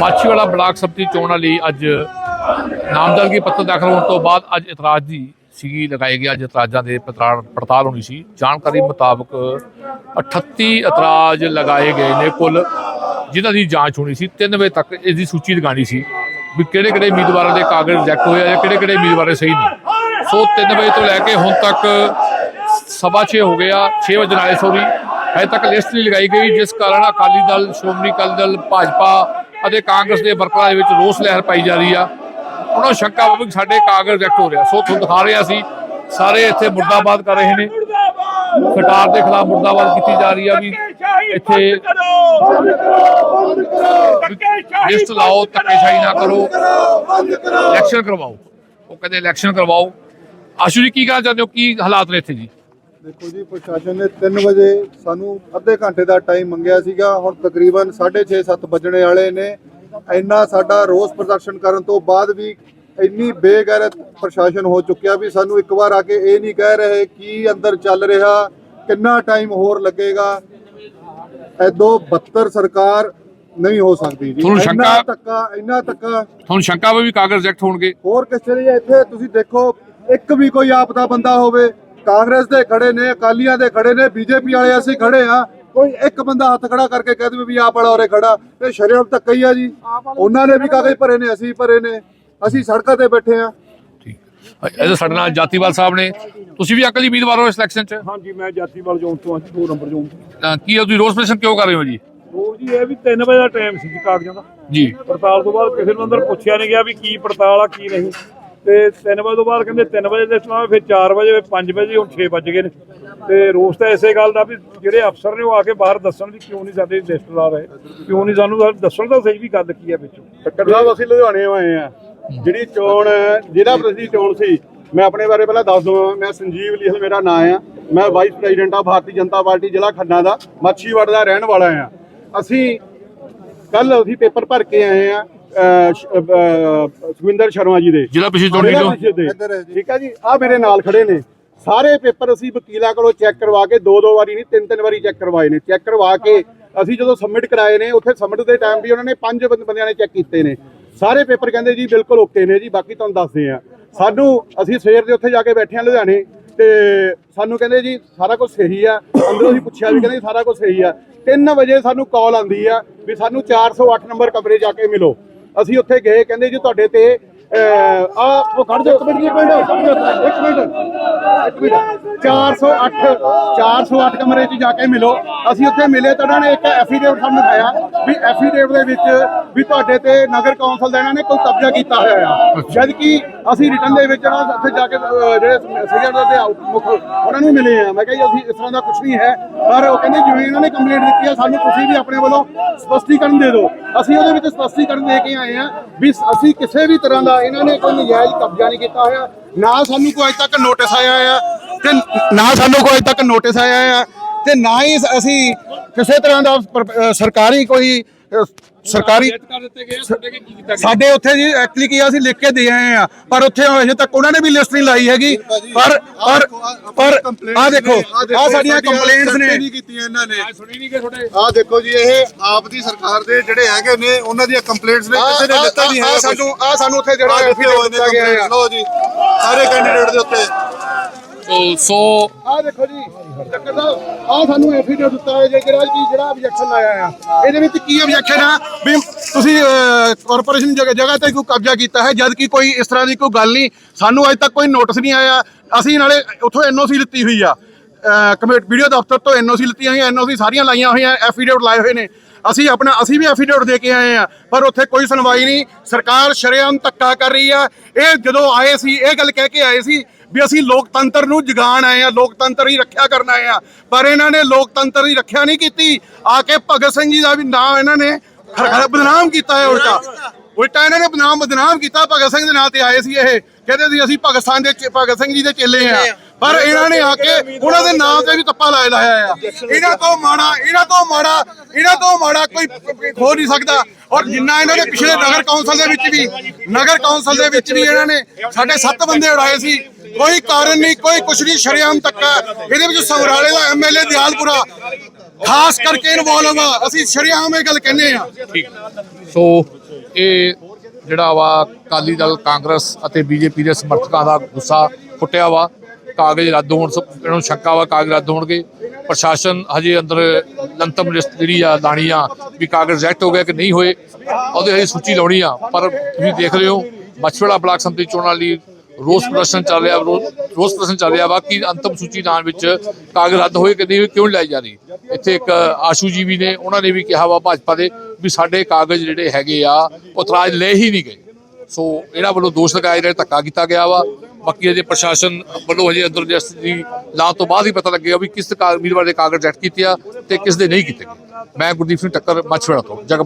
Machhiwara block ਸੰਮਤੀ ਚੋਣਾਂ ਲਈ ਅੱਜ ਨਾਮਜ਼ਦਗੀ ਪੱਤਰ ਦਾਖਲ ਹੋਣ ਤੋਂ ਬਾਅਦ ਅੱਜ ਇਤਰਾਜ਼ ਦੀ ਸੀਗੀ ਲਗਾਏ ਗਈ। ਅੱਜ ਇਤਰਾਜ਼ਾਂ ਦੇ ਪੜਤਾਲ ਪੜਤਾਲ ਹੋਣੀ ਸੀ। ਜਾਣਕਾਰੀ ਮੁਤਾਬਕ 38 ਇਤਰਾਜ਼ ਲਗਾਏ ਗਏ ਨੇ ਕੁੱਲ, ਜਿਨ੍ਹਾਂ ਦੀ ਜਾਂਚ ਹੋਣੀ ਸੀ। 3 ਵਜੇ ਤੱਕ ਇਸ ਦੀ ਸੂਚੀ ਲਗਾਣੀ ਸੀ ਵੀ ਕਿਹੜੇ ਕਿਹੜੇ ਉਮੀਦਵਾਰਾਂ ਦੇ ਕਾਗਜ਼ ਰਿਜੈਕਟ ਹੋਏ ਆ ਜਾਂ ਕਿਹੜੇ ਕਿਹੜੇ ਉਮੀਦਵਾਰ ਸਹੀ ਨੇ ਸੋ 3 ਵਜੇ ਤੋਂ ਲੈ ਕੇ ਹੁਣ ਤੱਕ ਸਵਾ 6 ਹੋ ਗਿਆ 6 ਵਜੇ ਨਾਲੇ ਸੋਰੀ ਹਜੇ ਤੱਕ ਲਿਸਟ ਨਹੀਂ ਲਗਾਈ ਗਈ, ਜਿਸ ਕਾਰਨ ਅਕਾਲੀ ਦਲ, ਸ਼੍ਰੋਮਣੀ ਅਕਾਲੀ ਦਲ, ਭਾਜਪਾ ਅਤੇ ਕਾਂਗਰਸ ਦੇ ਵਰਕਰਾਂ ਦੇ ਵਿੱਚ ਰੋਸ ਲਹਿਰ ਪਾਈ ਜਾ ਰਹੀ ਆ। ਉਹਨਾਂ ਨੂੰ ਸ਼ੰਕਾ ਵਾ ਕਿ ਸਾਡੇ ਕਾਗਜ਼ ਰਿਜੈਕਟ ਹੋ ਰਿਹਾ। ਸੋ ਤੁਹਾਨੂੰ ਦਿਖਾ ਰਿਹਾ ਸੀ ਸਾਰੇ ਇੱਥੇ ਮੁਰਦਾਬਾਦ ਕਰ ਰਹੇ ਨੇ। ਸਰਕਾਰ ਦੇ ਖਿਲਾਫ ਮੁਰਦਾਬਾਦ ਕੀਤੀ ਜਾ ਰਹੀ ਆ ਵੀ ਇੱਥੇ ਲਿਸਟ ਲਾਓ, ਧੱਕੇਸ਼ਾਹੀ ਨਾ ਕਰੋ। ਇਲੈਕਸ਼ਨ ਕਰਵਾਓ। ਉਹ ਕਹਿੰਦੇ ਇਲੈਕਸ਼ਨ ਕਰਵਾਓ। ਆਸ਼ੂ ਜੀ, ਕੀ ਕਹਿਣਾ ਚਾਹੁੰਦੇ ਹੋ? ਕੀ ਹਾਲਾਤ ਨੇ ਇੱਥੇ ਜੀ? ਦੇਖੋ ਜੀ ਪ੍ਰਸ਼ਾਸਨ ਨੇ 3 ਵਜੇ ਸਾਨੂੰ ਅੱਧੇ ਘੰਟੇ ਦਾ ਟਾਈਮ ਮੰਗਿਆ ਸੀਗਾ। ਹੁਣ ਤਕਰੀਬਨ 6:30 7 ਵੱਜਣੇ ਵਾਲੇ ਨੇ। ਇੰਨਾ ਸਾਡਾ ਰੋਸ ਪ੍ਰਦਰਸ਼ਨ ਕਰਨ ਤੋਂ ਬਾਅਦ ਵੀ ਇੰਨੀ ਬੇਗੈਰਤ ਪ੍ਰਸ਼ਾਸਨ ਹੋ ਚੁੱਕਿਆ ਵੀ ਸਾਨੂੰ ਇੱਕ ਵਾਰ ਆ ਕੇ ਇਹ ਨਹੀਂ ਕਹਿ ਰਹੇ ਕੀ ਅੰਦਰ ਚੱਲ ਰਿਹਾ ਕਿੰਨਾ ਟਾਈਮ ਹੋਰ ਲੱਗੇਗਾ। ਐਦੋਂ ਬੱਤਰ ਸਰਕਾਰ ਨਹੀਂ ਹੋ ਸਕਦੀ ਜੀ। ਤੁਹਾਨੂੰ ਸ਼ੰਕਾ- ਧੱਕਾ ਇੰਨਾ ਧੱਕਾ। ਤੁਹਾਨੂੰ ਸ਼ੰਕਾ ਵਾ ਕਾਗਜ਼ ਰਿਜੈਕਟ ਹੋਣਗੇ? ਹੋਰ ਕਿਸ ਤਰ੍ਹਾਂ ਇੱਥੇ ਤੁਸੀਂ ਦੇਖੋ ਇੱਕ ਵੀ ਕੋਈ ਆਪ ਦਾ ਬੰਦਾ ਹੋਵੇ ਕਾਂਗਰਸ ਦੇ ਖੜੇ ਨੇ ਅਕਾਲੀਆਂ ਦੇ ਖੜੇ ਨੇ ਬੀਜੇਪੀ ਵਾਲੇ ਅਸੀਂ ਖੜੇ ਆ ਕੋਈ ਇੱਕ ਬੰਦਾ ਹੱਥ ਖੜਾ ਕਰਕੇ ਕਹਿ ਦੇਵੇ ਵੀ ਆਪ ਵਾਲਾ ਉਰੇ ਖੜਾ ਇਹ ਸ਼ਰਮ ਧੱਕਾ ਹੀ ਆ ਜੀ। ਉਹਨਾਂ ਨੇ ਵੀ ਕਾਗਜ਼ ਭਰੇ ਨੇ ਅਸੀਂ ਭਰੇ ਨੇ। ਅਸੀਂ ਸੜਕਾਂ ਤੇ ਬੈਠੇ ਆ ਠੀਕ। ਇਹਦੇ ਸਾਡੇ ਨਾਲ ਜਾਤੀਵਾਲ ਸਾਹਿਬ ਨੇ। ਤੁਸੀਂ ਵੀ ਅਕਲੀ ਉਮੀਦਵਾਰ ਹੋ ਇਸ ਇਲੈਕਸ਼ਨ 'ਚ? ਹਾਂਜੀ ਮੈਂ ਜਾਤੀਵਾਲ ਜ਼ੋਨ ਤੋਂ ਹਾਂ ਜੀ 2 ਨੰਬਰ ਜ਼ੋਨ ਤੋਂ। ਕੀ ਤੁਸੀਂ ਰੋਸ ਪ੍ਰਦਰਸ਼ਨ ਕਿਉਂ ਕਰ ਰਹੇ ਹੋ ਜੀ? ਉਹ ਜੀ ਇਹ ਵੀ 3 ਵਜੇ ਦਾ ਟਾਈਮ ਸੀ ਜੀ ਕਾਗਜ਼ਾਂ ਦਾ। ਜੀ। ਪੜਤਾਲ ਤੋਂ ਬਾਅਦ ਕਿਸੇ ਨੂੰ ਅੰਦਰ ਪੁੱਛਿਆ ਨਹੀਂ ਗਿਆ ਵੀ ਕੀ ਪੜਤਾਲ ਆ ਕੀ ਨਹੀਂ। ਤੇ 3 ਵਜੇ ਤੋਂ ਬਾਅਦ ਕਹਿੰਦੇ 3 ਵਜੇ ਲਿਸਟ ਲਾਵੇ ਫਿਰ 4 ਵਜੇ, ਫਿਰ 5 ਵਜੇ, ਹੁਣ 6 ਵੱਜ ਗਏ ਨੇ। ਤੇ ਰੋਸ ਤਾਂ ਇਸੇ ਗੱਲ ਦਾ ਵੀ ਜਿਹੜੇ ਅਫਸਰ ਨੇ ਉਹ ਆ ਕੇ ਬਾਹਰ ਦੱਸਣ ਵੀ ਕਿਉਂ ਨਹੀਂ ਸਾਡੇ ਲਿਸਟ ਲਾ ਰਹੇ। ਕਿਉਂ ਨਹੀਂ ਸਾਨੂੰ ਦੱਸਣ ਤਾਂ ਸਹੀ ਵੀ ਗੱਲ ਕੀ ਹੈ ਵਿੱਚੋਂ। ਟੱਕਰ ਅਸੀਂ ਲੁਧਿਆਣੇ ਆਏ ਆ ਜਿਹੜੀ ਚੋਣ, ਜਿਹੜਾ ਪ੍ਰਧਾਨ ਚੋਣ ਸੀ, ਮੈਂ ਆਪਣੇ ਬਾਰੇ ਪਹਿਲਾਂ ਦੱਸ ਦਵਾਂ। ਮੈਂ ਸੰਜੀਵ ਲੀਹਲ ਮੇਰਾ ਨਾਮ ਆ। ਮੈਂ ਵਾਈਸ ਪ੍ਰੈਜ਼ੀਡੈਂਟ ਆ ਭਾਰਤੀ ਜਨਤਾ ਪਾਰਟੀ ਜ਼ਿਲ੍ਹਾ ਖੰਨਾ ਦਾ। ਮੱਛੀਵਾੜ ਦਾ ਰਹਿਣ ਵਾਲਾ ਆ। ਅਸੀਂ ਕੱਲ ਅਸੀਂ ਪੇਪਰ ਭਰ ਕੇ ਆਏ ਆ ਸੁਖਵਿੰਦਰ ਸ਼ਰਮਾ ਜੀ ਦੇ। ਜ਼ਿਲ੍ਹਾ ਪਿਛਲੀ ਚੋਣ ਜ਼ਿਲ੍ਹਾ ਲਓ ਪ੍ਰੀਸ਼ਦ ਦੇ। ਇੱਧਰ ਹੈ ਜੀ। ਠੀਕ ਆ ਜੀ ਆ ਮੇਰੇ ਨਾਲ ਖੜੇ ਨੇ। ਸਾਰੇ ਪੇਪਰ ਅਸੀਂ ਵਕੀਲਾਂ ਕੋਲੋਂ ਚੈੱਕ ਕਰਵਾ ਕੇ ਦੋ ਦੋ ਵਾਰੀ ਨਹੀਂ ਤਿੰਨ ਤਿੰਨ ਵਾਰੀ ਚੈੱਕ ਕਰਵਾਏ ਨੇ। ਚੈੱਕ ਕਰਵਾ ਕੇ ਅਸੀਂ ਜਦੋਂ ਸਬਮਿਟ ਕਰਾਏ ਨੇ ਉੱਥੇ ਸਬਮਿਟ ਦੇ ਟਾਈਮ ਵੀ ਉਹਨਾਂ ਨੇ ਪੰਜ ਬੰਦ- ਬੰਦਿਆਂ ਨੇ ਚੈੱਕ ਕੀਤੇ ਨੇ। ਸਾਰੇ ਪੇਪਰ ਕਹਿੰਦੇ ਜੀ ਬਿਲਕੁਲ ਓਕੇ ਨੇ ਜੀ ਬਾਕੀ ਤੁਹਾਨੂੰ ਦੱਸਦੇ ਆ ਸਾਨੂੰ ਅਸੀਂ ਸਵੇਰ ਦੇ ਉੱਥੇ ਜਾ ਕੇ ਬੈਠੇ ਆ ਲੁਧਿਆਣੇ ਤੇ ਸਾਨੂੰ ਕਹਿੰਦੇ ਜੀ ਸਾਰਾ ਕੁਝ ਸਹੀ ਆ। ਅੰਦਰੋਂ ਅਸੀਂ ਪੁੱਛਿਆ ਵੀ ਕਹਿੰਦੇ ਸਾਰਾ ਕੁਝ ਸਹੀ ਆ। 3 ਵਜੇ ਸਾਨੂੰ ਕਾਲ ਆਂਦੀ ਆ ਵੀ ਸਾਨੂੰ 408 ਨੰਬਰ ਕਮਰੇ ਜਾ ਕੇ ਮਿਲੋ। ਅਸੀਂ ਉੱਥੇ ਗਏ, ਕਹਿੰਦੇ ਜੀ ਤੁਹਾਡੇ ਤੇ ਆ, ਉਹ ਖੜ ਜਾ, ਇੱਕ ਮਿੰਟ ਇੱਕ ਮਿੰਟ ਇੱਕ ਮਿੰਟ ਇੱਕ ਮਿੰਟ। 408 408 ਕਮਰੇ 'ਚ ਜਾ ਕੇ ਮਿਲੋ। ਅਸੀਂ ਉੱਥੇ ਮਿਲੇ ਤਾਂ ਉਹਨਾਂ ਨੇ ਇੱਕ ਐਫੀਡੇਵਿਟ ਸਾਨੂੰ ਦਿਖਾਇਆ। ਵੀ ਐਫੀਡੇਵਿਟ ਦੇ ਵਿੱਚ ਵੀ ਤੁਹਾਡੇ ਤੇ ਨਗਰ ਕੌਂਸਲ ਦਾ ਇਹਨਾਂ ਨੇ ਕੋਈ ਕਬਜ਼ਾ ਕੀਤਾ ਹੋਇਆ ਆ। ਜਦ ਕਿ ਅਸੀਂ ਰਿਟਰਨ ਦੇ ਵਿੱਚ ਨਾ ਉੱਥੇ ਜਾ ਕੇ ਜਿਹੜੇ ਸੀਗੇ ਦੇ ਮੁੱਖ ਉਹਨਾਂ ਨੂੰ ਮਿਲੇ ਆ। ਮੈਂ ਕਿਹਾ ਜੀ ਅਸੀਂ ਇਸ ਤਰ੍ਹਾਂ ਦਾ ਕੁਝ ਨਹੀਂ ਹੈ। ਪਰ ਉਹ ਕਹਿੰਦੇ ਜਿਵੇਂ ਇਹਨਾਂ ਨੇ ਕੰਪਲੇਂਟ ਦਿੱਤੀ ਆ ਸਾਨੂੰ ਤੁਸੀਂ ਵੀ ਆਪਣੇ ਵੱਲੋਂ ਸਪਸ਼ਟੀਕਰਨ ਦੇ ਦਿਓ। ਅਸੀਂ ਉਹਦੇ ਵਿੱਚ ਸਪਸ਼ਟੀਕਰਨ ਦੇ ਕੇ ਆਏ ਆ ਵੀ ਅਸੀਂ ਕਿਸੇ ਵੀ ਤਰ੍ਹਾਂ ਦਾ ਇਹਨਾਂ ਨੇ ਕੋਈ ਨਜਾਇਜ਼ ਕਬਜ਼ਾ ਨਹੀਂ ਕੀਤਾ ਹੋਇਆ। ਨਾ ਸਾਨੂੰ ਕੋਈ ਅਜੇ ਤੱਕ ਨੋਟਿਸ ਆਇਆ ਆ ਤੇ ਨਾ ਸਾਨੂੰ ਕੋਈ ਅਜੇ ਤੱਕ ਨੋਟਿਸ ਆਇਆ ਆ ਤੇ ਨਾ ਹੀ ਅਸੀਂ ਕਿਸੇ ਤਰ੍ਹਾਂ ਦਾ ਪਰ- ਅਹ ਸਰਕਾਰੀ ਕੋਈ ਅਹ ਸਰਕਾਰੀ ਕੀ ਸਾਡੇ ਉੱਥੇ ਜੀ ਐਕਚੁਅਲੀ ਕੀ ਆ, ਅਸੀਂ ਲਿਖ ਕੇ ਦੇ ਆਏ ਆ। ਪਰ ਉੱਥੇ ਅਜੇ ਤੱਕ ਉਹਨਾਂ ਨੇ ਵੀ ਲਿਸਟ ਨਹੀਂ ਲਾਈ ਹੈਗੀ। ਪਰ ਪਰ ਪਰ ਆ ਦੇਖੋ ਆ ਸਾਡੀਆਂ ਕੰਪਲੇਂਟਸ ਨੇ। ਨਹੀਂ ਕੀਤੀਆਂ ਇਹਨਾਂ ਨੇ। ਸੁਣੀ ਨਹੀਂ ਗਏ ਤੁਹਾਡੇ। ਆ ਦੇਖੋ ਜੀ ਇਹ ਆਪ ਦੀ ਸਰਕਾਰ ਦੇ ਜਿਹੜੇ ਹੈਗੇ ਨੇ ਉਹਨਾਂ ਦੀਆਂ ਕੰਪਲੇਂਟਸ ਨੇ ਕਿਸੇ ਨੇ ਦਿੱਤਾ ਨਹੀਂ ਹੈ ਸਾਨੂੰ ਆ ਸਾਨੂੰ ਉੱਥੇ ਜਿਹੜਾ ਐਫੀਡੇਵਿਟ ਦਿੱਤਾ ਗਿਆ ਲੋ ਜੀ ਸਾਰੇ ਕੈਂਡੀਡੇਟ ਦੇ ਉੱਤੇ। ਸੋ ਸੋ ਆ ਦੇਖੋ ਜੀ। ਚੱਕਰ ਸਾਹਿਬ ਆ ਸਾਨੂੰ ਐਫੀਡੇਵਿਟ ਦਿੱਤਾ ਹੈ ਜਿਹੜਾ ਕੀ ਜਿਹੜਾ ਆਬਜੈਕਸ਼ਨ ਲਾਇਆ ਆ। ਇਹਦੇ ਵਿੱਚ ਕੀ ਆਬਜੈਕਸ਼ਨ ਆ? ਵੀ ਤੁਸੀਂ ਕਾਰਪੋਰੇਸ਼ਨ ਜਗ੍ਹਾ ਜਗ੍ਹਾ ਤੇ ਕੋਈ ਕਬਜ਼ਾ ਕੀਤਾ ਹੈ ਜਦ ਕਿ ਕੋਈ ਇਸ ਤਰ੍ਹਾਂ ਦੀ ਕੋਈ ਗੱਲ ਨਹੀਂ। ਸਾਨੂੰ ਅਜੇ ਤੱਕ ਕੋਈ ਨੋਟਿਸ ਨਹੀਂ ਆਇਆ। ਅਸੀਂ ਨਾਲੇ ਉੱਥੋਂ ਐਨਓਸੀ ਲਿੱਤੀ ਹੋਈ ਆ। ਕਮੇਟ ਵੀਡੀਓ ਦਫ਼ਤਰ ਤੋਂ ਐਨਓਸੀ ਲਿੱਤੀਆਂ ਹੋਈਆਂ ਐਨਓਸੀ ਸਾਰੀਆਂ ਲਾਈਆਂ ਹੋਈਆਂ ਐਫੀਡੇਵਿਟ ਲਾਏ ਹੋਏ ਨੇ। ਅਸੀਂ ਆਪਣਾ ਅਸੀਂ ਵੀ ਐਫੀਡੇਵਿਟ ਦੇ ਕੇ ਆਏ ਆ, ਪਰ ਉੱਥੇ ਕੋਈ ਸੁਣਵਾਈ ਨਹੀਂ। ਸਰਕਾਰ ਸ਼ਰੇਆਮ ਧੱਕਾ ਕਰ ਰਹੀ ਆ। ਇਹ ਜਦੋਂ ਆਏ ਸੀ, ਇਹ ਗੱਲ ਕਹਿ ਕੇ ਆਏ ਸੀ ਵੀ ਅਸੀਂ ਲੋਕਤੰਤਰ ਨੂੰ ਜਗਾਣ ਆਏ ਆ, ਲੋਕਤੰਤਰ ਦੀ ਰੱਖਿਆ ਕਰਨ ਆਏ ਆ। ਪਰ ਇਹਨਾਂ ਨੇ ਲੋਕਤੰਤਰ ਦੀ ਰੱਖਿਆ ਨਹੀਂ ਕੀਤੀ। ਆ ਕੇ ਭਗਤ ਸਿੰਘ ਜੀ ਦਾ ਵੀ ਨਾਮ ਇਹਨਾਂ ਨੇ ਖਰ- ਬਦਨਾਮ ਕੀਤਾ ਹੈ ਉਲਟਾ। ਉਲਟਾ ਇਹਨਾਂ ਨੇ ਬਦਨਾਮ ਬਦਨਾਮ ਕੀਤਾ, ਭਗਤ ਸਿੰਘ ਦੇ ਨਾਂ ਤੇ ਆਏ ਸੀ ਇਹ। ਕਹਿੰਦੇ ਸੀ, ਅਸੀਂ ਭਗਤ ਦੇ ਭਗਤ ਸਿੰਘ ਜੀ ਦੇ ਚੇਲੇ ਆ। ਪਰ ਇਹਨਾਂ ਨੇ ਆ ਕੇ ਉਹਨਾਂ ਦੇ ਨਾਮ ਤੇ ਵੀ ਤੱਪਾ ਲਾਇਆ ਲਾਇਆ ਆ ਇਹਨਾਂ ਤੋਂ ਮਾੜਾ ਇਹਨਾਂ ਤੋਂ ਮਾੜਾ ਇਹਨਾਂ ਤੋਂ ਮਾੜਾ ਕੋਈ ਹੋ ਨਹੀਂ ਸਕਦਾ। ਔਰ ਜਿੰਨਾ ਇਹਨਾਂ ਨੇ ਪਿਛਲੇ ਨਗਰ ਕੌਂਸਲ ਦੇ ਵਿੱਚ ਵੀ ਨਗਰ ਕੌਂਸਲ ਦੇ ਵਿੱਚ ਵੀ ਇਹਨਾਂ ਨੇ ਸਾਡੇ ਸੱਤ ਬੰਦੇ ਉਡਾਏ ਸੀ। ਕੋਈ ਕਾਰਨ ਨਹੀਂ, ਕੋਈ ਕੁਛ ਨਹੀਂ, ਸ਼ਰੇਆਮ ਤੱਕਾ ਇਹਦੇ ਵਿੱਚ ਸਮਰਾਲੇ ਦਾ ਐਮਐਲਏ ਦਿਆਲਪੁਰਾ, ਖਾਸ ਕਰਕੇ ਇਨਵੋਲਵ ਆ ਅਸੀਂ ਸ਼ਰੇਆਮ ਇਹ ਗੱਲ ਕਹਿੰਦੇ ਆ ਠੀਕ। ਸੋ, ਇਹ ਜਿਹੜਾ ਵਾ ਅਕਾਲੀ ਦਲ, ਕਾਂਗਰਸ ਅਤੇ ਬੀਜੇਪੀ ਦੇ ਸਮਰਥਕਾਂ ਦਾ ਗੁੱਸਾ ਫੁੱਟਿਆ ਵਾ। ਕਾਗਜ਼ ਰੱਦ ਹੋਣ ਸ- ਇਹਨਾਂ ਵਾ, ਕਾਗਜ਼ ਰੱਦ ਹੋਣਗੇ। ਪ੍ਰਸ਼ਾਸਨ ਹਜੇ ਅੰਦਰ ਲੰਤਮ ਲਿਸਟ ਜਿਹੜੀ ਆ, ਲਾਣੀ ਆ ਵੀ ਕਾਗਜ਼ ਰਿਜੈਕਟ ਹੋ ਗਿਆ ਕਿ ਨਹੀਂ ਹੋਏ, ਉਹਦੇ ਹਜੇ ਸੂਚੀ ਲਾਉਣੀ ਆ। ਪਰ ਤੁਸੀਂ ਦੇਖ ਰਹੇ ਹੋ ਮਛਵਾੜਾ ਬਲਾਕ ਸੰਮਤੀ ਚੋਣਾਂ ਲਈ ਰੋਸ ਪ੍ਰਦਰਸ਼ਨ ਚੱਲ ਰਿਹਾ, ਰੋ- ਰੋਸ ਪ੍ਰਦਰਸ਼ਨ ਚੱਲ ਰਿਹਾ ਵਾ ਕਿ ਅੰਤਮ ਸੂਚੀ ਦਾਨ ਵਿੱਚ ਕਾਗਜ਼ ਰੱਦ ਹੋਏ ਕਿ ਕਿਉਂ ਨੀ ਲਾਈ ਜਾ ਰਹੀ ਇੱਥੇ ਇੱਕ ਆਸ਼ੂ ਜੀ ਵੀ ਨੇ, ਉਹਨਾਂ ਨੇ ਵੀ ਕਿਹਾ ਵਾ ਭਾਜਪਾ ਦੇ ਵੀ ਸਾਡੇ ਕਾਗਜ਼ ਜਿਹੜੇ ਹੈਗੇ ਆ, ਉਹ ਤਰਾਜ ਲੈ ਹੀ ਨਹੀਂ ਗਏ। ਸੋ ਇਹਨਾਂ ਵੱਲੋਂ ਦੋਸ਼ ਲਗਾਏ ਜਿਹੜੇ ਧੱਕਾ ਕੀਤਾ ਗਿਆ ਵਾ। ਬਾਕੀ ਅਜੇ ਪ੍ਰਸ਼ਾਸਨ ਵੱਲੋਂ ਹਜੇ ਅੰਦਰ ਜਸਟ ਦੀ ਲਾਂ ਤੋਂ ਬਾਅਦ ਹੀ ਪਤਾ ਲੱਗੇਗਾ ਵੀ ਕਿਸ ਕਾ- ਉਮੀਦਵਾਰ ਦੇ ਕਾਗਜ਼ ਰਿਜੈਕਟ ਕੀਤੇ ਆ ਤੇ ਕਿਸ ਦੇ ਨਹੀਂ ਕੀਤੇ ਗਏ। ਮੈਂ ਗੁਰਦੀਪ ਸਿੰਘ ਟੱਕਰ, ਮਛਵਾੜਾ ਤੋਂ, ਜਗਮਨ